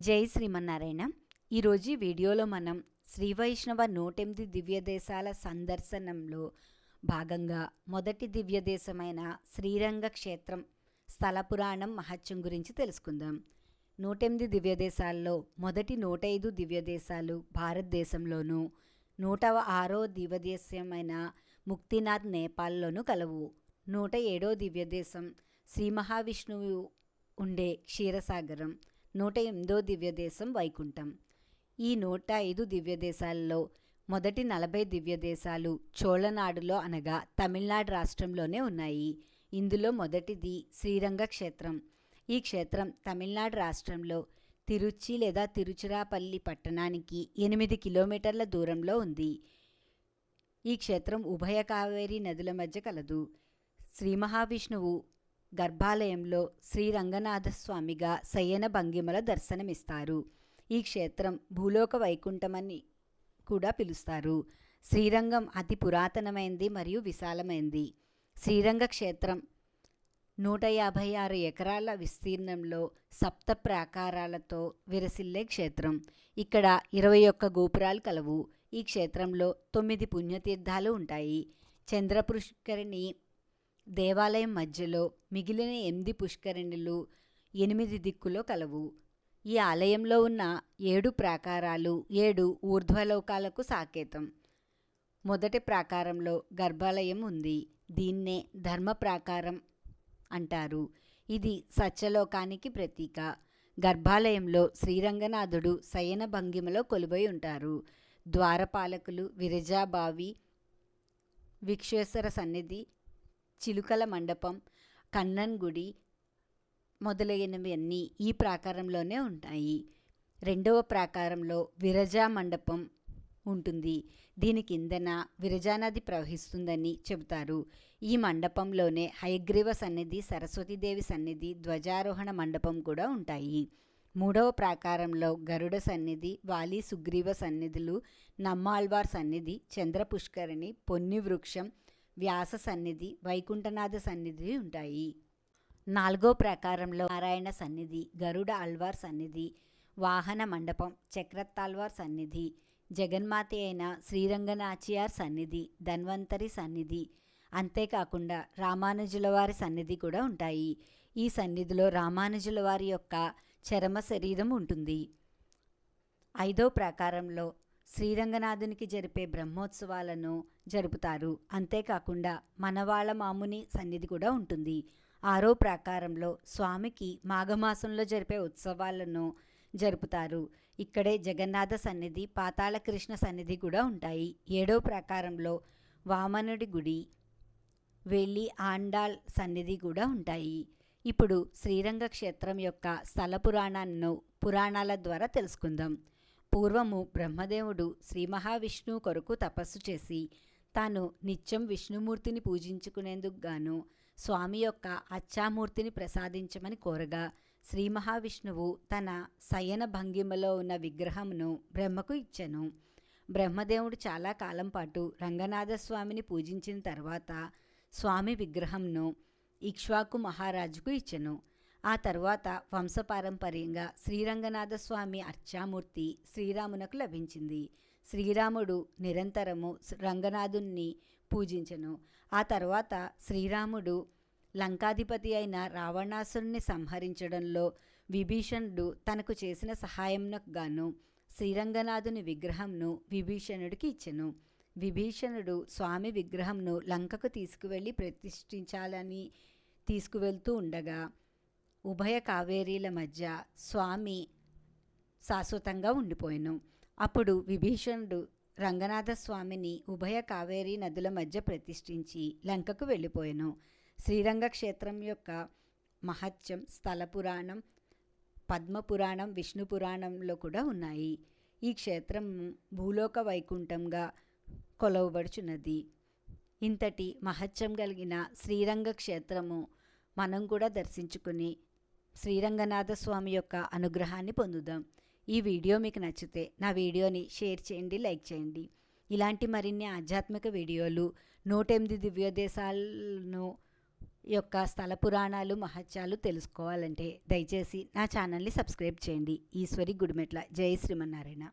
జై శ్రీమన్నారాయణ. ఈరోజు వీడియోలో మనం శ్రీ వైష్ణవ నూటెనిమిది దివ్యదేశాల సందర్శనంలో భాగంగా మొదటి దివ్యదేశమైన శ్రీరంగ క్షేత్రం స్థల పురాణం మహత్యం గురించి తెలుసుకుందాం. నూటెనిమిది దివ్యదేశాల్లో మొదటి నూట ఐదు దివ్యదేశాలు భారతదేశంలోనూ నూట ఆరో దివ్యదేశమైన ముక్తినాథ్ నేపాల్లోనూ కలవు. నూట ఏడో దివ్యదేశం శ్రీ మహావిష్ణువు ఉండే క్షీరసాగరం. నూట ఎనిమిదో దివ్యదేశం వైకుంఠం. ఈ నూట ఐదు దివ్యదేశాలలో మొదటి నలభై దివ్యదేశాలు చోళనాడులో అనగా తమిళనాడు రాష్ట్రంలోనే ఉన్నాయి. ఇందులో మొదటిది శ్రీరంగ క్షేత్రం. ఈ క్షేత్రం తమిళనాడు రాష్ట్రంలో తిరుచి లేదా తిరుచిరాపల్లి పట్టణానికి ఎనిమిది కిలోమీటర్ల దూరంలో ఉంది. ఈ క్షేత్రం ఉభయ కావేరి నదుల మధ్య కలదు. శ్రీ మహావిష్ణువు గర్భాలయంలో శ్రీరంగనాథస్వామిగా శయన భంగిమల దర్శనమిస్తారు. ఈ క్షేత్రం భూలోక వైకుంఠమని కూడా పిలుస్తారు. శ్రీరంగం అతి పురాతనమైంది మరియు విశాలమైంది. శ్రీరంగ క్షేత్రం నూట యాభై ఆరు ఎకరాల విస్తీర్ణంలో సప్త ప్రాకారాలతో విరసిల్లే క్షేత్రం. ఇక్కడ ఇరవై ఒక్క గోపురాలు కలవు. ఈ క్షేత్రంలో తొమ్మిది పుణ్యతీర్థాలు ఉంటాయి. చంద్రపుష్కరిణి దేవాలయం మధ్యలో మిగిలిన ఎనిమిది పుష్కరిణులు ఎనిమిది దిక్కులో కలవు. ఈ ఆలయంలో ఉన్న ఏడు ప్రాకారాలు ఏడు ఊర్ధ్వలోకాలకు సాకేతం. మొదటి ప్రాకారంలో గర్భాలయం ఉంది. దీన్నే ధర్మ ప్రాకారం అంటారు. ఇది సత్యలోకానికి ప్రతీక. గర్భాలయంలో శ్రీరంగనాథుడు శయన భంగిమలో కొలువై ఉంటారు. ద్వారపాలకులు విరజాబావి విక్షేశ్వర సన్నిధి చిలుకల మండపం కన్నన్ గుడి మొదలైనవన్నీ ఈ ప్రాకారంలోనే ఉంటాయి. రెండవ ప్రాకారంలో విరజా మండపం ఉంటుంది. దీని కిందన విరజానది ప్రవహిస్తుందని చెబుతారు. ఈ మండపంలోనే హయగ్రీవ సన్నిధి సరస్వతీదేవి సన్నిధి ధ్వజారోహణ మండపం కూడా ఉంటాయి. మూడవ ప్రాకారంలో గరుడ సన్నిధి వాలి సుగ్రీవ సన్నిధులు నమ్మాల్వార్ సన్నిధి చంద్ర పుష్కరిణి పొన్ని వృక్షం వ్యాస సన్నిధి వైకుంఠనాథ సన్నిధి ఉంటాయి. నాలుగో ప్రాకారంలో నారాయణ సన్నిధి గరుడ అల్వార్ సన్నిధి వాహన మండపం చక్రత్తాల్వార్ సన్నిధి జగన్మాత అయిన శ్రీరంగనాచియార్ సన్నిధి ధన్వంతరి సన్నిధి అంతేకాకుండా రామానుజుల వారి సన్నిధి కూడా ఉంటాయి. ఈ సన్నిధిలో రామానుజుల వారి యొక్క చరమ శరీరం ఉంటుంది. ఐదో ప్రాకారంలో శ్రీరంగనాథునికి జరిపే బ్రహ్మోత్సవాలను జరుపుతారు. అంతేకాకుండా మనవాళ్ళ మాముని సన్నిధి కూడా ఉంటుంది. ఆరో ప్రాకారంలో స్వామికి మాఘమాసంలో జరిపే ఉత్సవాలను జరుపుతారు. ఇక్కడే జగన్నాథ సన్నిధి పాతాళకృష్ణ సన్నిధి కూడా ఉంటాయి. ఏడో ప్రాకారంలో వామనుడి గుడి వెళ్ళి ఆండాల్ సన్నిధి కూడా ఉంటాయి. ఇప్పుడు శ్రీరంగ క్షేత్రం యొక్క స్థల పురాణాలను పురాణాల ద్వారా తెలుసుకుందాం. పూర్వము బ్రహ్మదేవుడు శ్రీ మహావిష్ణువు కొరకు తపస్సు చేసి తాను నిత్యం విష్ణుమూర్తిని పూజించుకునేందుకు గాను స్వామి యొక్క అచ్చామూర్తిని ప్రసాదించమని కోరగా శ్రీ మహావిష్ణువు తన శయన భంగిమలో ఉన్న విగ్రహమును బ్రహ్మకు ఇచ్చెను. బ్రహ్మదేవుడు చాలా కాలం పాటు రంగనాథస్వామిని పూజించిన తర్వాత స్వామి విగ్రహంను ఇక్ష్వాకు మహారాజుకు ఇచ్చెను. ఆ తర్వాత వంశపారంపర్యంగా శ్రీరంగనాథ స్వామి అర్చామూర్తి శ్రీరామునకు లభించింది. శ్రీరాముడు నిరంతరము రంగనాథుణ్ణి పూజించెను. ఆ తర్వాత శ్రీరాముడు లంకాధిపతి అయిన రావణాసురుణ్ణి సంహరించడంలో విభీషణుడు తనకు చేసిన సహాయంకు గాను శ్రీరంగనాథుని విగ్రహంను విభీషణుడికి ఇచ్చెను. విభీషణుడు స్వామి విగ్రహంను లంకకు తీసుకువెళ్ళి ప్రతిష్ఠించాలని తీసుకువెళ్తూ ఉండగా ఉభయ కావేరీల మధ్య స్వామి శాశ్వతంగా ఉండిపోయాను. అప్పుడు విభీషణుడు రంగనాథ స్వామిని ఉభయ కావేరీ నదుల మధ్య ప్రతిష్ఠించి లంకకు వెళ్ళిపోయాను. శ్రీరంగ క్షేత్రం యొక్క మహత్యం స్థల పురాణం పద్మపురాణం విష్ణు పురాణంలో కూడా ఉన్నాయి. ఈ క్షేత్రం భూలోక వైకుంఠంగా కొలవబడుచున్నది. ఇంతటి మహత్యం కలిగిన శ్రీరంగ క్షేత్రము మనం కూడా దర్శించుకుని శ్రీరంగనాథ స్వామి యొక్క అనుగ్రహాన్ని పొందుదాం. ఈ వీడియో మీకు నచ్చితే నా వీడియోని షేర్ చేయండి లైక్ చేయండి. ఇలాంటి మరిన్ని ఆధ్యాత్మిక వీడియోలు నూట ఎనిమిది దివ్యోదేశాలను యొక్క స్థల పురాణాలు మహత్యాలు తెలుసుకోవాలంటే దయచేసి నా ఛానల్ని సబ్స్క్రైబ్ చేయండి. ఈశ్వరి గుడిమెట్ల. జై శ్రీమన్నారాయణ.